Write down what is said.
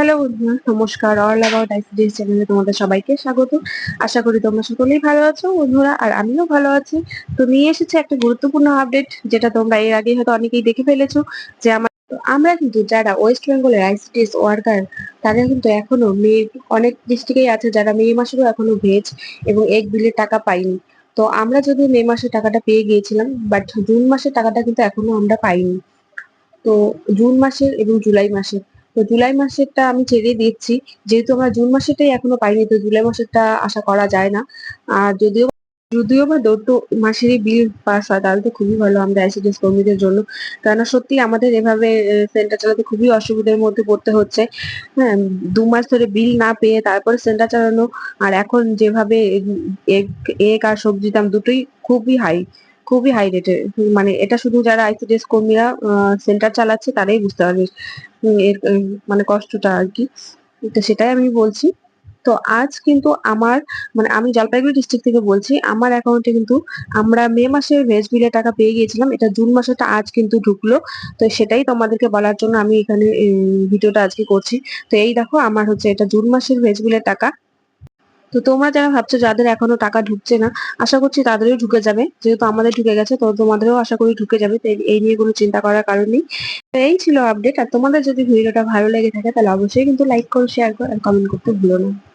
Hello বন্ধুরা, নমস্কার। All about ICDS চ্যানেলে তোমাদের সবাইকে স্বাগত। আশা করি তোমরা সকলেই ভালো আছো বন্ধুরা, আর আমিও ভালো আছি। তো নিয়ে এসেছি একটা গুরুত্বপূর্ণ আপডেট যেটা তোমরা এর আগে হয়তো অনেকেই দেখে ফেলেছো যে আমার আমরা কিন্তু যারা ওয়েস্ট বেঙ্গলের আইসিডিএস ওয়ার্কার তারা কিন্তু এখনও মে অনেক ডিস্ট্রিক্টেই আছে যারা মে মাসেরও এখনও ভেজ এবং এক বিলের টাকা পাইনি। তো আমরা যদি মে মাসে টাকাটা পেয়ে গিয়েছিলাম বাট জুন মাসের টাকাটা কিন্তু এখনও আমরা পাইনি। তো জুন মাসের এবং জুলাই মাসের। তো জুলাই মাসেরটা আমি ছেড়ে দিচ্ছি। যেহেতু আমরা জুন মাসেরটাই এখনও পাইনি, তো জুলাই মাসেরটা আশা করা যায় না। আর যদিও যদিও বা দুটো মাসেরই বিল পাস হয়, তাহলে তো খুবই ভালো আমরা আইসিডিএস কর্মীদের জন্য। কেননা সত্যি আমাদের এভাবে সেন্টার চালাতে খুবই অসুবিধার মধ্যে পড়তে হচ্ছে। হ্যাঁ দু মাস ধরে বিল না পেয়ে তারপরে সেন্টার চালানো, আর এখন যেভাবে এগ আর সবজির দাম দুটোই খুবই হাই খুবই হাই রেটের মানে এটা শুধু যারা আইসিডিএস কর্মীরা সেন্টার চালাচ্ছে, তারাই বুঝতে পারবে এর মানে কষ্টটা আর কি। তো সেটাই আমি বলছি। তো আজ কিন্তু আমার মানে আমি জলপাইগুড়ি ডিস্ট্রিক্ট থেকে বলছি, আমার অ্যাকাউন্টে কিন্তু আমরা মে মাসের ভেজ বিলের টাকা পেয়ে গিয়েছিলাম, এটা জুন মাসেটা আজ কিন্তু ঢুকলো। তো সেটাই তোমাদেরকে বলার জন্য আমি এখানে ভিডিওটা আজকে করছি। তো এই দেখো, আমার হচ্ছে এটা জুন মাসের ভেজ বিলের টাকা। তো তোমরা যারা ভাবছ যাদের এখনও টাকা ঢুকছে না, আশা করছি তাদেরও ঢুকে যাবে। যেহেতু আমাদের ঢুকে গেছে, তো তোমাদেরও আশা করি ঢুকে যাবে। তো এই- নিয়ে কোনো চিন্তা করার কারণ নেই। তো এই ছিল আপডেট আর তোমাদের যদি ভিডিওটা ভালো লেগে থাকে, তাহলে অবশ্যই কিন্তু লাইক করো শেয়ার করো আর কমেন্ট করতে ভুলো না।